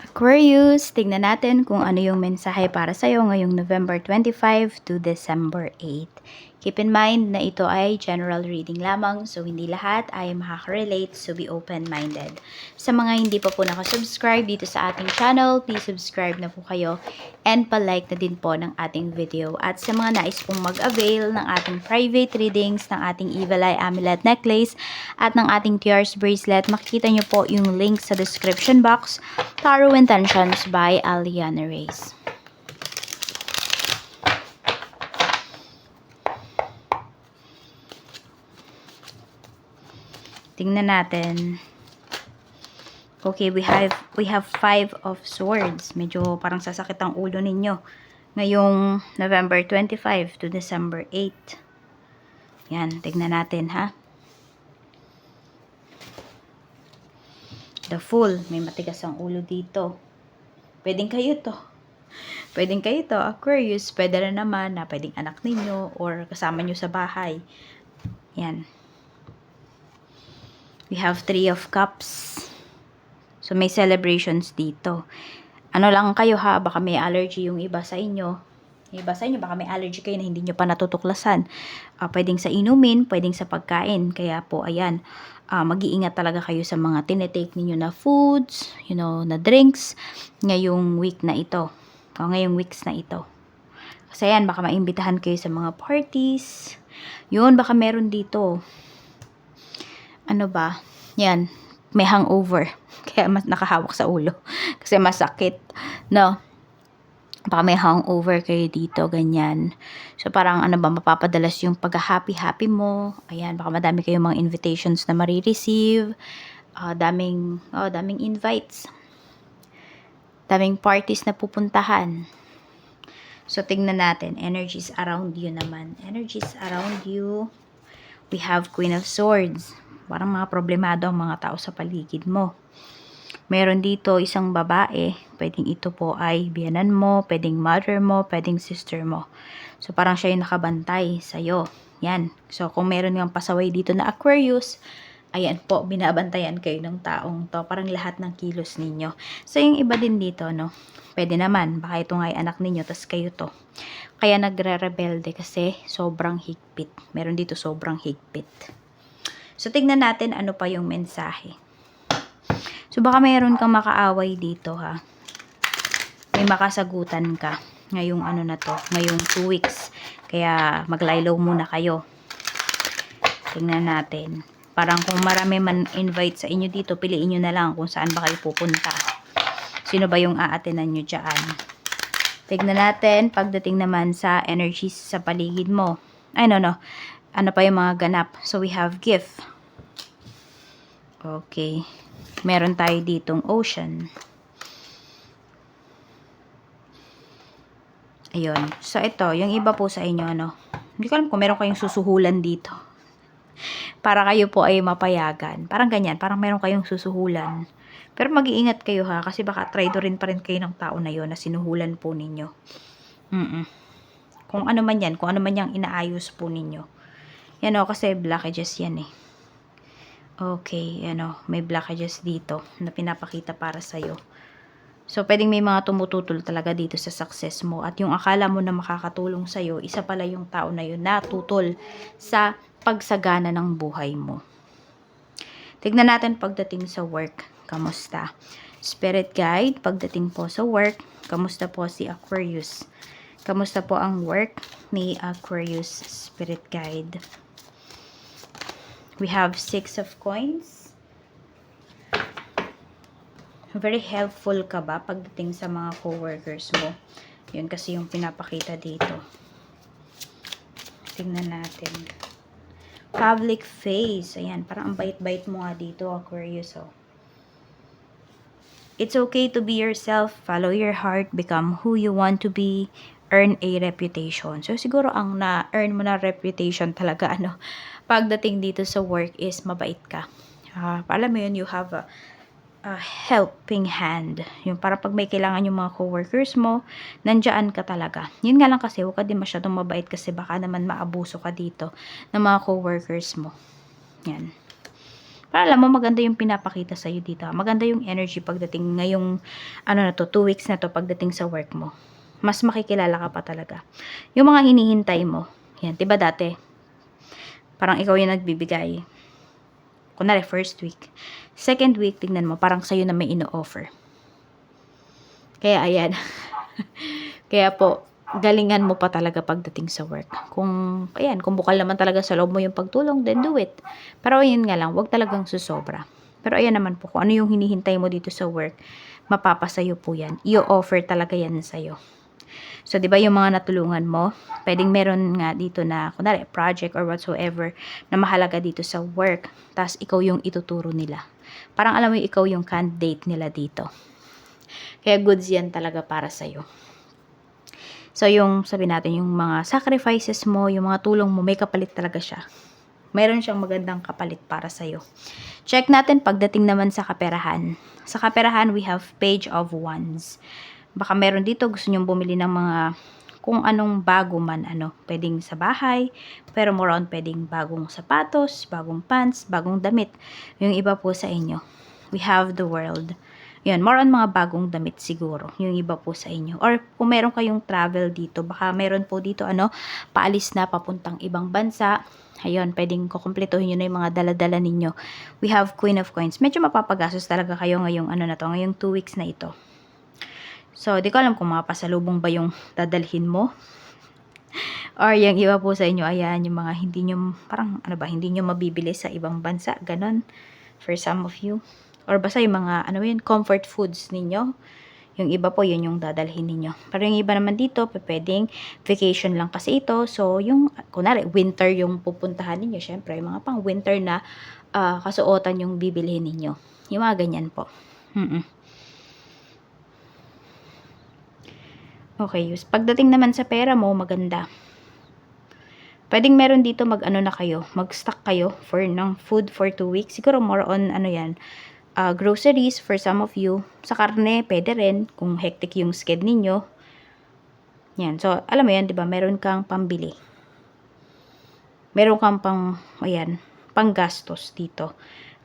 Aquarius, tignan natin kung ano yung mensahe para sa'yo ngayong November 25 to December 8. Keep in mind na ito ay general reading lamang, so hindi lahat ay makaka-relate, so be open-minded. Sa mga hindi pa po nakasubscribe dito sa ating channel, please subscribe na po kayo and palike na din po ng ating video. At sa mga nais pong mag-avail ng ating private readings, ng ating Evil Eye Amulet Necklace, at ng ating Tears Bracelet, makikita nyo po yung link sa description box, Tarot Intentions by Aliana Reyes. Tingnan natin. Okay, we have we have five of swords. Medyo parang sasakit ang ulo ninyo. Ngayong November 25 to December 8. Yan, tignan natin ha. The Fool, may matigas ang ulo dito. Pwedeng kayo to. Pwedeng kayo to, Aquarius. Pwede rin naman na pwedeng anak ninyo or kasama nyo sa bahay. Yan. We have Three of Cups. So, may celebrations dito. Ano lang kayo ha, baka may allergy yung iba sa inyo. Yung iba sa inyo, baka may allergy kayo na hindi nyo pa natutuklasan. Ah, pwedeng sa inumin, pwedeng sa pagkain. Kaya po, ayan, ah, mag-iingat talaga kayo sa mga tinetake ninyo na foods, you know, na drinks, ngayong week na ito. O ngayong weeks na ito. Kasi yan, baka maimbitahan kayo sa mga parties. Yun, baka meron dito. Ano ba? Yan, may hangover. Kaya mas nakahawak sa ulo. Kasi masakit. No? Baka may hangover kayo dito, ganyan. So, parang ano ba, mapapadalas yung pag-happy-happy mo. Ayan, baka madami kayong mga invitations na marireceive. Ah, daming, oh, daming invites. Daming parties na pupuntahan. So, tingnan natin. Energies around you naman. Energies around you. We have Queen of Swords. Parang mga problemado ang mga tao sa paligid mo. Meron dito isang babae. Pwedeng ito po ay biyanan mo, pwedeng mother mo, pwedeng sister mo. So, parang siya yung nakabantay sa'yo. Yan. So, kung meron kang pasaway dito na Aquarius, ayan po, binabantayan kayo ng taong to. Parang lahat ng kilos ninyo. So, yung iba din dito, no? Pwede naman, baka ito nga anak ninyo, tas kayo to. Kaya nagre-rebelde kasi sobrang higpit. Meron dito sobrang higpit. So, tignan natin ano pa yung mensahe. So, baka mayroon kang makaaway dito, ha? May makasagutan ka ngayong ano na to, ngayong 2 weeks. Kaya, maglaylaw muna kayo. Tingnan natin. Parang kung marami man invite sa inyo dito, piliin nyo na lang kung saan ba kayo pupunta. Sino ba yung aatenan nyo dyan? Tignan natin, pagdating naman sa energies sa paligid mo. Ay, no, no. Ano pa yung mga ganap? So, we have gift. Okay. Meron tayo ditong ocean. Ayun. So, ito, yung iba po sa inyo, ano, hindi ko alam kung meron kayong susuhulan dito. Para kayo po ay mapayagan. Parang ganyan, parang meron kayong susuhulan. Pero mag-iingat kayo ha, kasi baka traitor rin pa rin kayo ng tao na yon na sinuhulan po ninyo. Mm Kung ano man yan, kung ano man yung inaayos po ninyo. Yan o, kasi blockages yan eh. Okay, ano, may blockages dito na pinapakita para sa'yo. So, pwedeng may mga tumututol talaga dito sa success mo. At yung akala mo na makakatulong sa'yo, isa pala yung tao na yun na tutol sa pagsagana ng buhay mo. Tignan natin pagdating sa work. Kamusta? Spirit guide, pagdating po sa work, kamusta po si Aquarius? Kamusta po ang work ni Aquarius Spirit Guide? We have six of coins. Very helpful ka ba pagdating sa mga coworkers mo? Yun kasi yung pinapakita dito. Tingnan natin. Public face. Ayan, parang ang bait-bait mo nga dito, Aquarius, oh. It's okay to be yourself, follow your heart, become who you want to be, earn a reputation. So, siguro ang na-earn mo na reputation talaga, ano, pagdating dito sa work is mabait ka. Uh, alam mo yun, you have a, a helping hand. Yung para pag may kailangan yung mga coworkers mo, nandyan ka talaga. Yun nga lang kasi, huwag ka din masyadong mabait kasi baka naman maabuso ka dito ng mga coworkers mo. Yan. Para alam mo, maganda yung pinapakita sa'yo dito. Maganda yung energy pagdating ngayong, ano na to, two weeks na to pagdating sa work mo. Mas makikilala ka pa talaga. Yung mga hinihintay mo, yan, diba dati? Parang ikaw yung nagbibigay. Kunwari, first week. Second week, tingnan mo, parang sa'yo na may ino-offer. Kaya, ayan. Kaya po, galingan mo pa talaga pagdating sa work. Kung, ayan, kung bukal naman talaga sa loob mo yung pagtulong, then do it. Pero yun nga lang, wag talagang susobra. Pero ayan naman po, kung ano yung hinihintay mo dito sa work, mapapasayo po yan. I-offer talaga yan sa'yo. So, di ba yung mga natulungan mo, pwedeng meron nga dito na, kunwari, project or whatsoever, na mahalaga dito sa work, tas ikaw yung ituturo nila. Parang alam mo, ikaw yung candidate nila dito. Kaya goods yan talaga para sa'yo. So, yung sabi natin, yung mga sacrifices mo, yung mga tulong mo, may kapalit talaga siya. Mayroon siyang magandang kapalit para sa'yo. Check natin pagdating naman sa kaperahan. Sa kaperahan, we have page of wands. Baka meron dito, gusto nyong bumili ng mga kung anong bago man, ano, pwedeng sa bahay, pero more on pwedeng bagong sapatos, bagong pants, bagong damit. Yung iba po sa inyo. We have the world. Yun, more on mga bagong damit siguro. Yung iba po sa inyo. Or kung meron kayong travel dito, baka meron po dito ano, paalis na papuntang ibang bansa. Ayun, pwedeng kukumpletuhin nyo na yung mga daladala ninyo. We have Queen of Coins. Medyo mapapagastos talaga kayo ngayong ano na to, ngayong 2 weeks na ito. So, di ko alam kung mga pasalubong ba yung dadalhin mo. Or yung iba po sa inyo, ayan, yung mga hindi nyo, parang ano ba, hindi nyo mabibili sa ibang bansa. Ganon. For some of you or basta yung mga ano yun, comfort foods ninyo. Yung iba po, yun yung dadalhin ninyo. Pero yung iba naman dito, pwedeng vacation lang kasi ito. So, yung, kunwari, winter yung pupuntahan ninyo. Syempre, yung mga pang winter na uh, kasuotan yung bibilhin ninyo. Yung mga ganyan po. Mm-mm. Okay, pagdating naman sa pera mo, maganda. Pwedeng meron dito mag-ano na kayo, mag-stock kayo for ng food for 2 weeks. Siguro more on ano yan, uh, groceries for some of you. Sa karne, pwede rin kung hectic yung sked ninyo. Yan. So, alam mo yan, di ba? Meron kang pambili. Meron kang pang, ayan, panggastos dito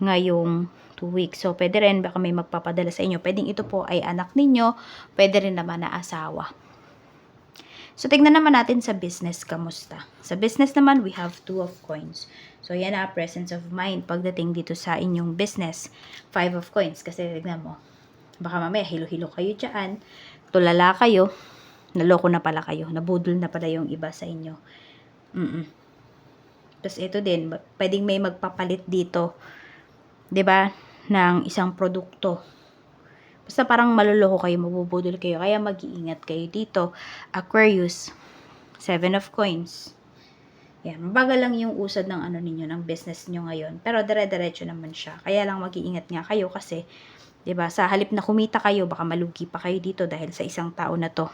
ngayong 2 weeks. So, pwede rin, baka may magpapadala sa inyo. Pwedeng ito po ay anak ninyo. Pwede rin naman na asawa. So, tignan naman natin sa business, kamusta? Sa business naman, we have two of coins. So, yan na, presence of mind pagdating dito sa inyong business. Five of coins. Kasi, tignan mo, baka mamaya, hilo-hilo kayo dyan, tulala kayo, naloko na pala kayo, nabudol na pala yung iba sa inyo. Mm-mm. Tapos, ito din, pwedeng may magpapalit dito, 'di ba ng isang produkto. Basta parang maluloko kayo, mabubudol kayo. Kaya mag-iingat kayo dito. Aquarius, Seven of Coins. Yan, mabagal lang yung usad ng ano ninyo, ng business niyo ngayon. Pero dire-diretso naman siya. Kaya lang mag-iingat nga kayo kasi, 'di ba sa halip na kumita kayo, baka malugi pa kayo dito dahil sa isang tao na to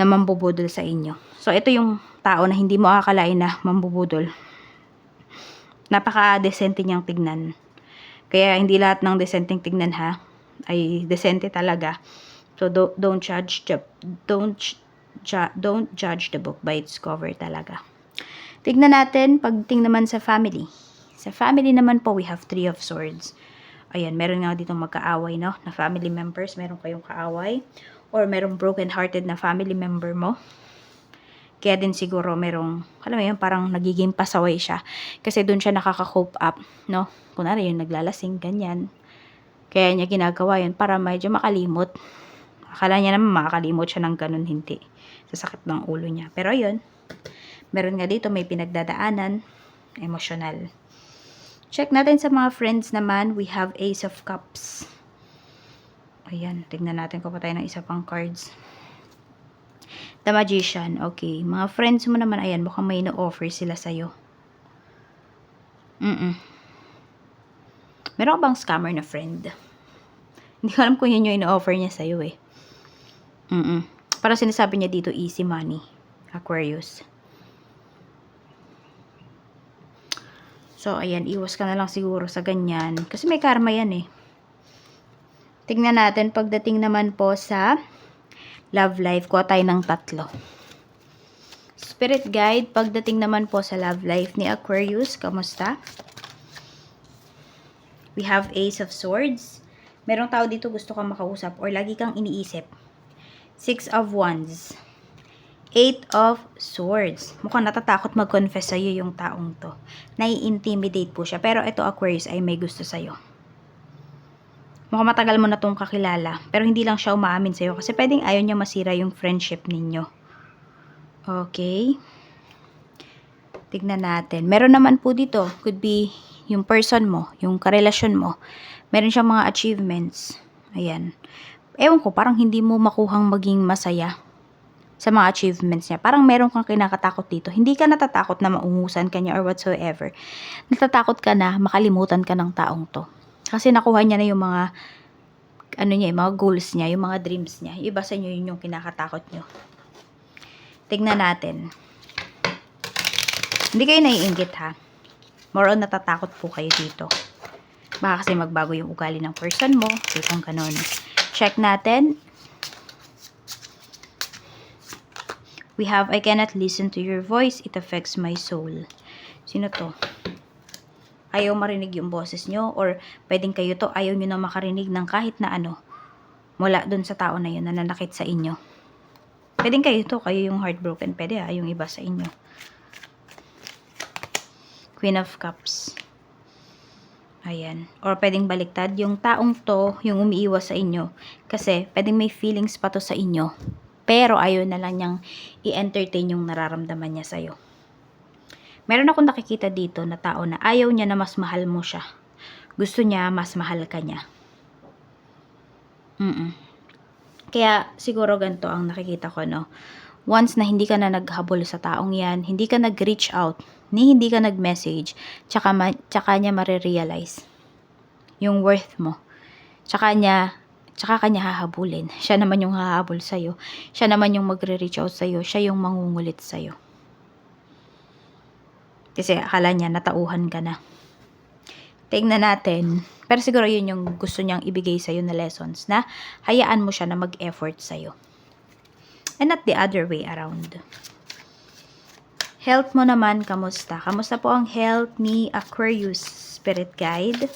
na mambubudol sa inyo. So, ito yung tao na hindi mo akalain na mambubudol. Napaka-decente niyang tignan. Kaya, hindi lahat ng decenteng tignan ha ay decente talaga. So don't, don't judge don't ju- don't judge the book by its cover talaga. Tignan natin pagting naman sa family. Sa family naman po we have three of swords. Ayan, meron nga dito magkaaway, no? Na family members, meron kayong kaaway. Or merong broken-hearted na family member mo. Kaya din siguro merong, alam mo yun, parang nagiging pasaway siya. Kasi doon siya nakaka-cope up, no? Kunwari yung naglalasing, ganyan. Kaya niya ginagawa yun para medyo makalimot. Akala niya naman makakalimot siya ng ganun, hindi. Sa sakit ng ulo niya. Pero yun, meron nga dito may pinagdadaanan, emotional. Check natin sa mga friends naman, we have Ace of Cups. Ayan, tignan natin ko pa tayo ng isa pang cards. The Magician, okay. Mga friends mo naman, ayan, mukhang may na-offer sila sa'yo. Mm-mm. Meron ka bang scammer na friend? Hindi ko alam kung yun yung ino-offer niya sa'yo eh. Mm-mm. Para sinasabi niya dito, easy money. Aquarius. So, ayan, iwas ka na lang siguro sa ganyan. Kasi may karma yan eh. Tingnan natin, pagdating naman po sa love life, kuha tayo ng tatlo. Spirit guide, pagdating naman po sa love life ni Aquarius, kamusta? We have Ace of Swords. Merong tao dito gusto kang makausap or lagi kang iniisip. Six of Wands. Eight of Swords. Mukhang natatakot mag-confess sa'yo yung taong to. Nai-intimidate po siya. Pero ito Aquarius ay may gusto sa'yo. Mukhang matagal mo na tong kakilala. Pero hindi lang siya umaamin sa'yo. Kasi pwedeng ayaw niya masira yung friendship ninyo. Okay. Tignan natin. Meron naman po dito. Could be yung person mo. Yung karelasyon mo. Meron siyang mga achievements. Ayan. Ewan ko, parang hindi mo makuhang maging masaya sa mga achievements niya. Parang meron kang kinakatakot dito. Hindi ka natatakot na maungusan ka niya or whatsoever. Natatakot ka na makalimutan ka ng taong to. Kasi nakuha niya na yung mga ano niya, yung mga goals niya, yung mga dreams niya. Iba sa inyo yun yung kinakatakot niyo. Tignan natin. Hindi kayo naiingit ha. More on natatakot po kayo dito. Baka kasi magbago yung ugali ng person mo. So, kung ganun. Check natin. We have, I cannot listen to your voice. It affects my soul. Sino to? Ayaw marinig yung boses nyo or pwedeng kayo to, ayaw nyo na makarinig ng kahit na ano mula dun sa tao na yun na nanakit sa inyo. Pwedeng kayo to, kayo yung heartbroken. Pwede ah, yung iba sa inyo. Queen of Cups. Ayan. Or pwedeng baliktad, yung taong to, yung umiiwas sa inyo. Kasi, pwedeng may feelings pa to sa inyo. Pero, ayaw na lang niyang i-entertain yung nararamdaman niya sa'yo. Meron akong nakikita dito na tao na ayaw niya na mas mahal mo siya. Gusto niya mas mahal ka niya. Mm Kaya, siguro ganito ang nakikita ko, no? Once na hindi ka na naghabol sa taong yan, hindi ka nag-reach out, ni hindi ka nag-message, tsaka, ma- tsaka niya marirealize yung worth mo. Tsaka niya, tsaka kanya hahabulin. Siya naman yung hahabol sa'yo. Siya naman yung magre-reach out sa'yo. Siya yung mangungulit sa'yo. Kasi akala niya natauhan ka na. Tingnan natin. Pero siguro yun yung gusto niyang ibigay sa'yo na lessons na hayaan mo siya na mag-effort sa'yo. And not the other way around. Health mo naman, kamusta? Kamusta po ang health ni Aquarius Spirit Guide?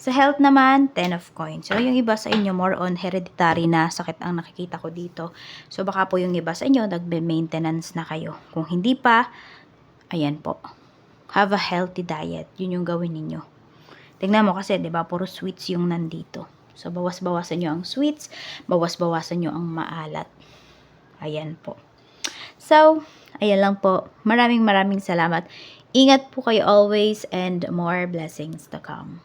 Sa health naman, 10 of coins. So, yung iba sa inyo, more on hereditary na sakit ang nakikita ko dito. So, baka po yung iba sa inyo, nagbe-maintenance na kayo. Kung hindi pa, ayan po. Have a healthy diet. Yun yung gawin ninyo. Tingnan mo kasi, di ba, puro sweets yung nandito. So, bawas-bawasan nyo ang sweets, bawas-bawasan nyo ang maalat. Ayan po. So, ayan lang po. Maraming maraming salamat. Ingat po kayo always and more blessings to come.